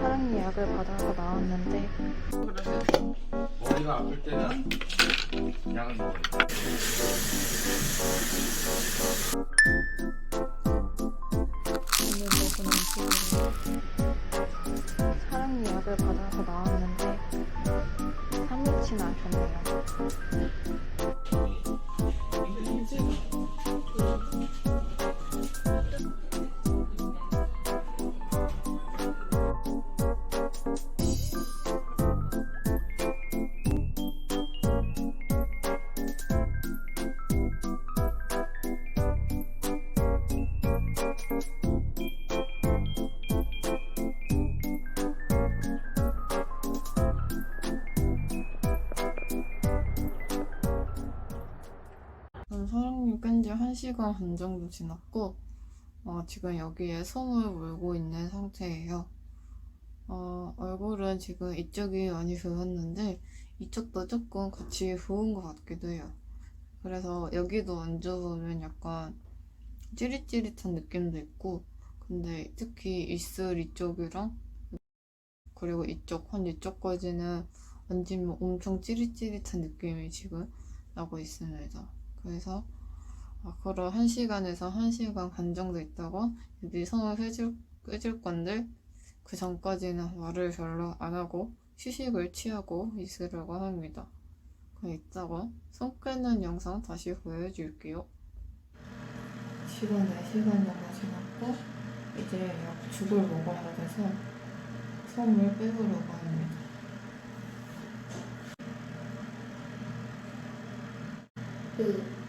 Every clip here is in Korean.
사랑 예약을 받아서 나왔는데 머리가 아플 때는 약을 먹어야 돼. 오늘 먹은 음식으로 사랑 예약을 받아서 나왔는데 삼일치나 않겠네요. 사랑니 뺀지 1시간 반 정도 지났고 어, 지금 여기에 솜을 물고 있는 상태예요. 어, 얼굴은 지금 이쪽이 많이 부었는데 이쪽도 조금 같이 부은 것 같기도 해요. 그래서 여기도 만져보면 약간 찌릿찌릿한 느낌도 있고 근데 특히 입술 이쪽이랑 그리고 이쪽 한 이쪽까지는 만지면 엄청 찌릿찌릿한 느낌이 지금 나고 있습니다. 그래서 앞으로 1시간에서 1시간 반 정도 있다가 여기 손을 해줄, 해줄 건데 그 전까지는 말을 별로 안 하고 휴식을 취하고 있으려고 합니다. 그럼 이따가 손 끄는 영상 다시 보여줄게요. 지금 4시간 정도 지났고 이제 죽을 먹어야 돼서 솜을 빼보려고 합니다. 그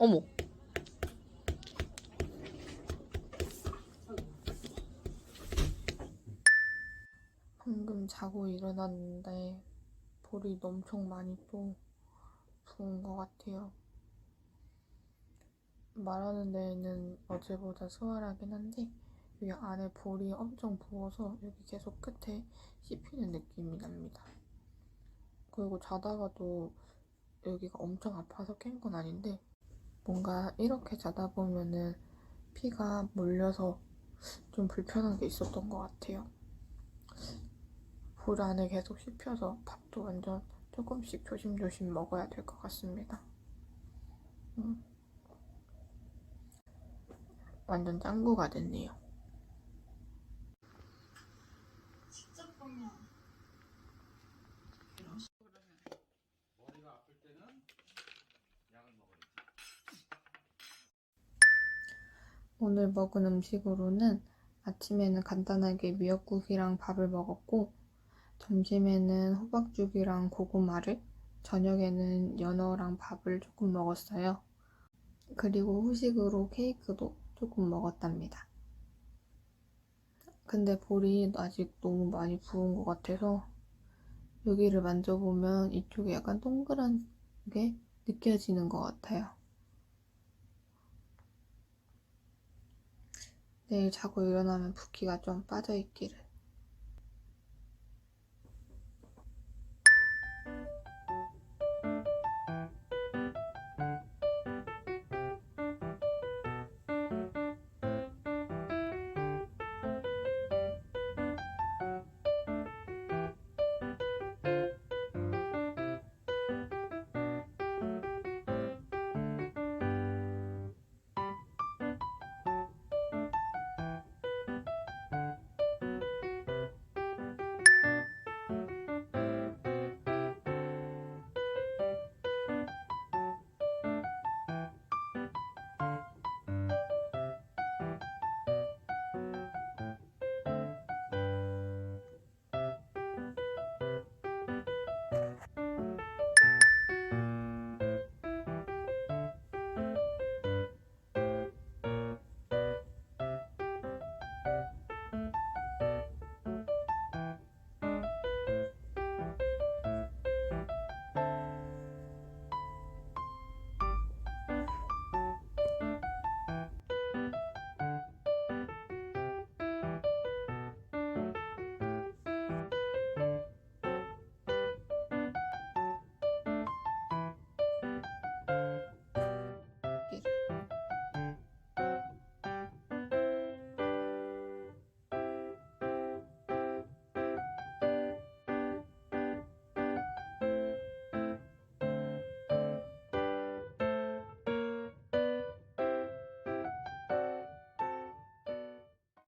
어머. 방금 자고 일어났는데 볼이 엄청 많이 또 부은 것 같아요. 말하는 데에는 어제보다 수월하긴 한데 여기 안에 볼이 엄청 부어서 여기 계속 끝에 씹히는 느낌이 납니다. 그리고 자다가도 여기가 엄청 아파서 깬 건 아닌데 뭔가 이렇게 자다 보면은 피가 몰려서 좀 불편한 게 있었던 것 같아요. 볼 안에 계속 씹혀서 밥도 완전 조금씩 조심조심 먹어야 될 것 같습니다. 음. 완전 짱구가 됐네요. 머리가 아플 때는 약을 먹어야 돼. 오늘 먹은 음식으로는 아침에는 간단하게 미역국이랑 밥을 먹었고 점심에는 호박죽이랑 고구마를 저녁에는 연어랑 밥을 조금 먹었어요. 그리고 후식으로 케이크도 조금 먹었답니다. 근데 볼이 아직 너무 많이 부은 것 같아서 여기를 만져보면 이쪽에 약간 동그란 게 느껴지는 것 같아요. 내일 자고 일어나면 붓기가 좀 빠져있기를.